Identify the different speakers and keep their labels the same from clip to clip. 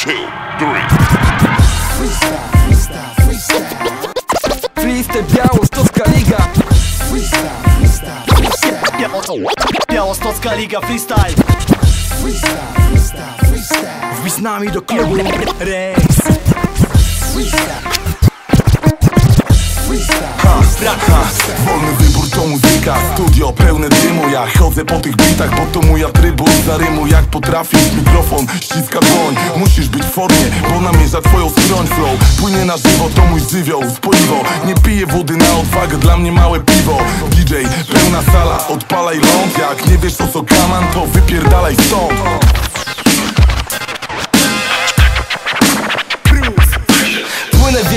Speaker 1: two, three.
Speaker 2: Freestyle, freestyle, freestyle.
Speaker 3: Freestyle Białostocka Liga
Speaker 2: Freestyle, freestyle, freestyle.
Speaker 4: Białostocka Liga Freestyle
Speaker 2: Freestyle, freestyle, freestyle.
Speaker 3: Wbij z nami do klubu Rex
Speaker 2: Freestyle. Freestyle.
Speaker 5: Ha, wolny wybór to muzyka Studio pełne dymu. Ja chodzę po tych bitach, bo to mój atrybut. Zarymu jak potrafisz, mikrofon ściska dłoń. Musisz być w formie, bo namierza twoją skroń flow. Płynie na żywo, to mój żywioł. Spoiwo, nie piję wody na odwagę Dla mnie małe piwo. DJ, pełna sala, odpalaj ląd. Jak nie wiesz o co kaman, to wypierdalaj stąd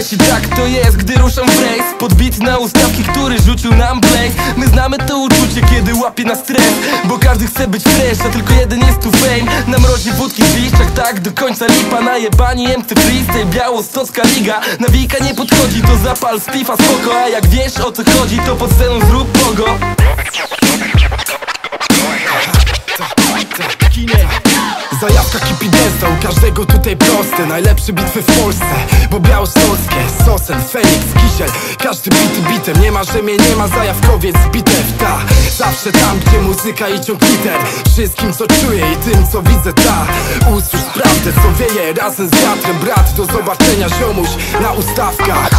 Speaker 3: Płynę wiesz i tak to jest, gdy ruszam w rejs Podbit na ustawki, który rzucił nam blaze My znamy to uczucie, kiedy łapie nas stres. Bo każdy chce być fresh, a tylko jeden jest tu fame. Na mrozie wódki w liściach, tak do końca lipa. Najebani MC Freestyle, Białostocka Liga. Nawika nie podchodzi, to zapal spifa spoko. A jak wiesz o co chodzi, to pod sceną zrób pogo
Speaker 6: Zajawka kipidesta, u każdego tutaj proste Najlepsze bitwy w Polsce, bo białostockie Sosen, Feniks, Kisiel, każdy bity bitem Nie ma rzemie, nie ma zajawkowiec, bitew Ta, zawsze tam, gdzie muzyka i ciąg liter. Wszystkim co czuję i tym co widzę, ta. Usłysz prawdę, co wieje razem z wiatrem. Brat, do zobaczenia ziomuś na ustawkach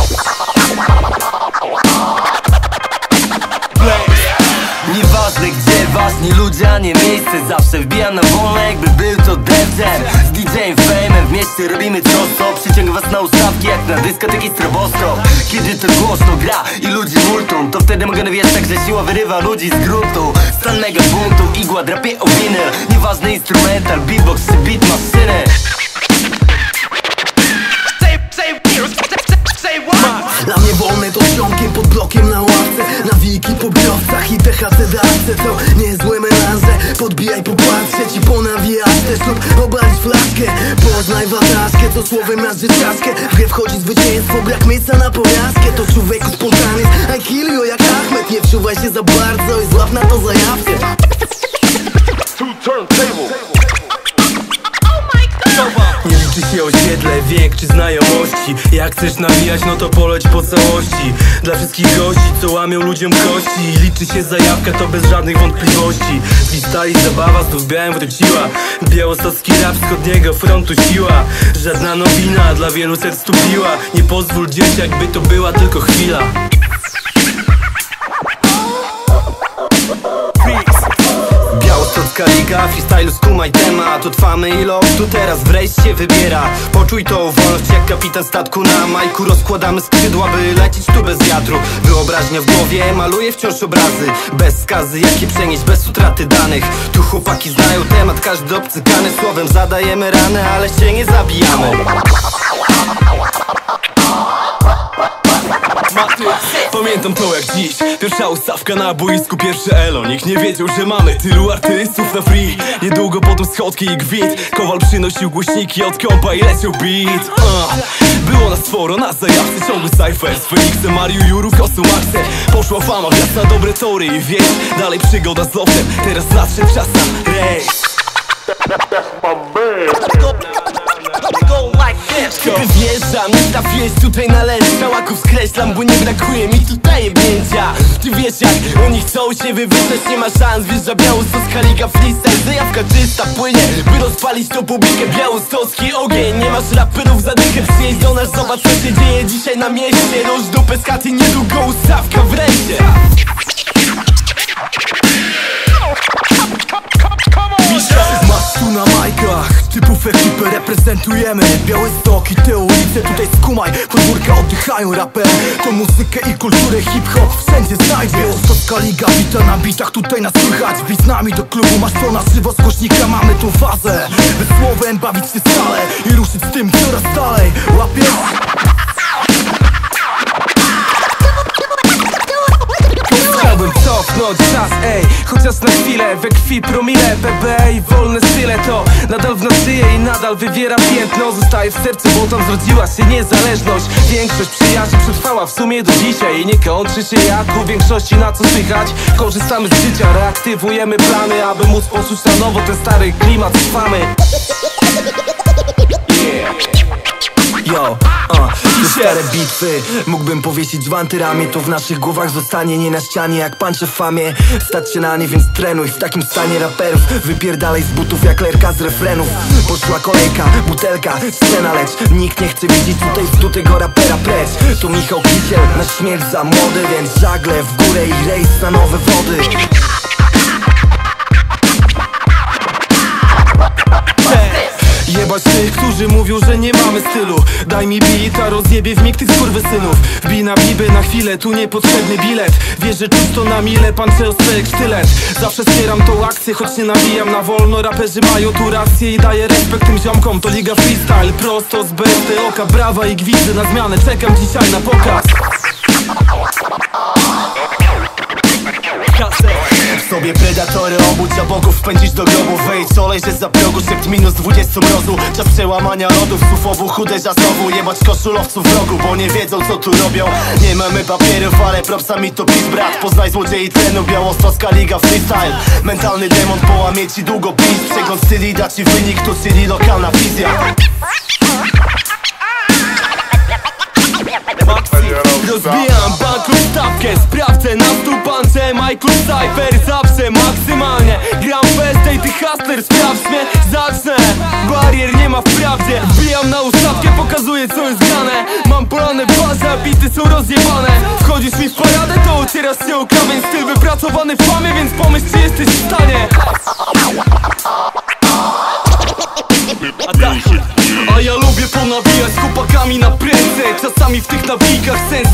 Speaker 4: ważni ludzie, a nie miejsce. Zawsze wbijam na wolne jakby był to Dezer Z DJ-em Fame'em w mieście robimy co co Przyciąga was na ustawki jak na dyskoteki stroboskop Kiedy to głośno gra i ludzi multum To wtedy mogę nawieszać, że siła wyrywa ludzi z gruntu. Stan mega buntu, igła drapie o winyl Nieważny instrumental, beatbox czy beat maszyny.
Speaker 6: Dla mnie wolne to ziomkiem pod blokiem na biowcach i THC dawce To niezłe melanże Podbijaj popatrzeć i ponawijać też lub obalić flaszkę Poznaj wataszkę, co słowem miażdży czaszkę W grę wchodzi zwycięstwo, brak miejsca na porażkę To człowieku spontaniczny, I kill you jak Ahmed. Nie wczuwaj się za bardzo i złap na to zajawkę
Speaker 3: Nie liczy się osiedle, wiek czy znajomości. Jak chcesz nawijać, no to poleć po całości. Dla wszystkich gości, co łamią ludziom kości. Liczy się zajawka, to bez żadnych wątpliwości. Freestyle zabawa, znów białem wróciła Białostocki rap, wschodniego frontu siła. Żadna nowina, dla wielu serc tu piła Nie pozwól dzieciak, by to była tylko chwila
Speaker 4: skumaj temat Utrwamy i lot, tu teraz wreszcie wybiera. Poczuj tą wolność jak kapitan statku na majku. Rozkładamy skrzydła, by lecieć tu bez wiatru. Wyobraźnia w głowie maluje wciąż obrazy. Bez skazy, jak je przenieść? Bez utraty danych. Tu chłopaki znają temat, każdy obcykany. Słowem zadajemy rany, ale się nie zabijamy
Speaker 3: Pamiętam to jak dziś. Pierwsza ustawka na boisku, pierwszy elo. Nikt nie wiedział, że mamy tylu artystów na free. Niedługo potem schodki i gwint. Kowal przynosił głośniki od kompa i leciał beat. Uh. Było nas sporo, na zajawce ciągły cypher. Z Felixem, Mariu, Jurów, Kosu, Maxe Poszła fama, wjazd na dobre tory i wiesz Dalej przygoda z loftem, teraz nadszedł czas na rejs
Speaker 4: Kiedy wjeżdżam, nie trafiłeś tutaj na lęcz. Kałaków skreślam, bo nie brakuje mi tutaj jebnięcia Ty wiesz jak oni chcą się wywyższać Nie ma szans, wjeżdża Białostocka Liga Freestyle Zajawka czysta płynie, by rozpalić tą publikę Białostocki ogień, nie masz raperów za dychę Przyjedź do nas, zobacz co się dzieje dzisiaj na mieście. Roż dupę z chaty, niedługo ustawka w
Speaker 6: typów ekipę reprezentujemy. Białystok i te ulice tutaj skumaj. Podwórka oddychają raper. To muzykę i kulturę hip-hop wszędzie znajdziesz Białostocka liga bita na bitach tutaj nas słychać. Wbij z nami do klubu, masz to na żywo z głośnika Mamy tą fazę, by słowem bawić się stale I ruszyć z tym coraz dalej. Łapiesz?
Speaker 3: Chciałbym cofnąć czas, ej Chociaż na chwilę, we krwi promile PB i wolne style to Nadal w nas żyje i nadal wywiera piętno Zostaje w sercu, bo tam zrodziła się niezależność. Większość przyjaciół przetrwała w sumie do dzisiaj I nie kończy się jak u większości na co słychać. Korzystamy z życia, reaktywujemy plany Aby móc poczuć na nowo ten stary klimat trwamy
Speaker 6: stare bitwy. Mógłbym powiesić żwanty ramię To w naszych głowach zostanie nie na ścianie Jak pancze w famie. Stać się na nie, więc trenuj W takim stanie raperów. Wypierdalaj z butów jak lerka z refrenów. Poszła kolejka, butelka, scena Lecz nikt nie chce widzieć tutaj wzdutego rapera precz. To Michał Kisiel, na śmierć za młody Więc żagle w górę i rejs na nowe wody tych, którzy mówią, że nie mamy stylu. Daj mi beat, a rozjebie w mig tych skurwysynów. Wbij na biby na chwilę, tu niepotrzebny bilet. Wiesz, że czuć to na mile, pan Czeostek sztylet. Zawsze wspieram tą akcję, choć nie nabijam na wolno. Raperzy mają tu rację i daję respekt tym ziomkom. To liga freestyle, prosto z besty oka Brawa i gwizdy na zmianę, czekam dzisiaj na pokaz
Speaker 1: sobie predatory obudź, a bogów wpędzić do grobu Wejdź, olej, że za progu szept minus 20 mrozu. Czas przełamania lodów, słów obu uderza znowu Jebać koszulowców w rogu, bo nie wiedzą co tu robią. Nie mamy papierów, ale propsami to pis brat. Poznaj złodziei tlenu, białostocka liga freestyle. Mentalny demon połamie ci długo pis Przegląd styli da ci wynik, to czyli lokalna wizja
Speaker 3: Rozbijam banku stawkę, sprawdzę na stupance Michael Cypher zawsze maksymalnie. Gram bez tej tych hustler, sprawdź mnie, zacznę. Barier nie ma w prawdzie. Wbijam na ustawkę, pokazuję co jest grane. Mam polane bazy, a bity są rozjebane. Wchodzisz mi w paradę, to ocierasz się o kamień. Styl wypracowany w famie, więc pomyśl czy jesteś w stanie. A ja lubię ponawijać z chłopakami na prędce. Czasami w tych nawijkach sens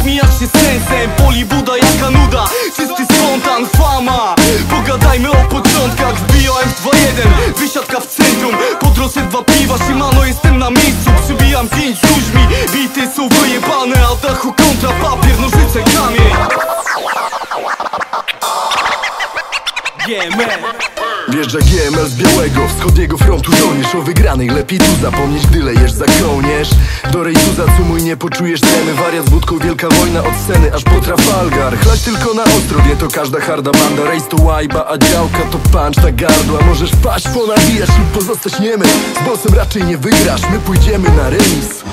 Speaker 3: Pogadajmy o początkach, wbijałem w 2-1 Wysiadka w centrum, po drodze dwa piwa Siemano jestem na miejscu, przybijam pięć ludźmi Bity są wyjebane, a dachu kontra papier, nożyce, kamień. Yeah man
Speaker 6: Wjeżdża GML z białego, wschodniego frontu żołnierz. O wygranej lepiej tu zapomnieć, gdy lejesz za kołnierz. Do rejsu zacumuj, nie poczujesz ceny. Wariat z budką, wielka wojna od sceny aż po Trafalgar. Chlać tylko na ostro, wie to każda harda banda. Rejs to łajba, a działka to punch na gardła. Możesz paść, ponawijasz lub pozostać niemy. Z bossem raczej nie wygrasz, my pójdziemy na remis